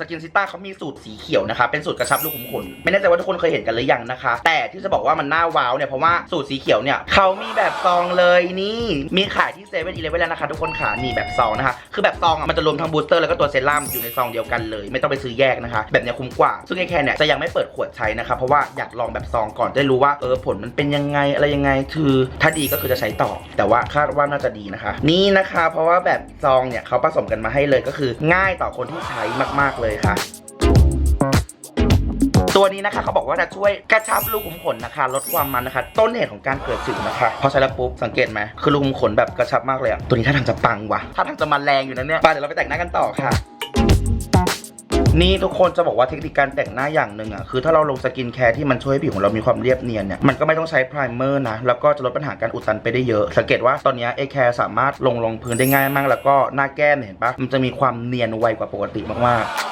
สกินซิต้าเขามีสูตรสีเขียวนะคะ เป็นสูตรกระชับลูกขุมขน ไม่แน่ใจว่าทุกคนเคยเห็นกันหรือยังนะคะ แต่ที่จะบอกว่ามันน่าว้าวเนี่ย เพราะว่าสูตรสีเขียวเนี่ยเขามีแบบซองเลยนี่ มีขายที่เซเว่นอีเลฟเว่นแล้วนะคะ ทุกคนค่ะนี่แบบซองนะคะ คือแบบซองอะมันจะรวมทั้งบูสเตอร์แล้วก็ตัวเซรั่มอยู่ในซองเดียวกันเลย ไม่ต้องไปซื้อแยกนะคะ แบบนี้คุ้มกว่า ซึ่งไอแคร์เนี่ยจะยังไม่เปิดขวดใช้นะคะ เพราะว่าอยากลองแบบซองก่อนได้รู้ว่าเออผลมันเป็นยังไงอะไรยังไง คือถ้าดีก็คือจะใช้ต่อ แต่ว่าคาดว่าน่าจะดีนะคะ นี่นะคะ เพราะว่าแบบซองเนี่ยเขาผสมกันมาให้เลยก็คือ ง่ายต่อคนที่ใช้มากๆเลยค่ะ ตัวนี้นะคะเขาบอกว่าจะช่วยกระชับรูขุมขนนะคะ ลดความมันนะคะ ต้นเหตุของการเกิดสิวนะคะ พอใช้แล้วปุ๊บสังเกตไหมคือรูขุมขนแบบกระชับมากเลยอะตัวนี้ท่าทางจะปังว่ะท่าทางจะมาแรงอยู่นะเนี่ยไปเดี๋ยวเราไปแต่งหน้ากันต่อค่ะนี่ทุกคนจะบอกว่าเทคนิคการแต่งหน้าอย่างหนึ่งอะคือถ้าเราลงสกินแคร์ที่มันช่วยให้ผิวของเรามีความเรียบเนียนเนี่ยมันก็ไม่ต้องใช้พรายเมอร์นะแล้วก็จะลดปัญหาการอุดตันไปได้เยอะ สังเกตว่าตอนนี้เอแคร์สามารถลงลงพื้นได้ง่ายมาก แล้วก็หน้าแก้มเนี่ยเห็นปะมันจะมีความเนียนไวกว่าปกติมากๆ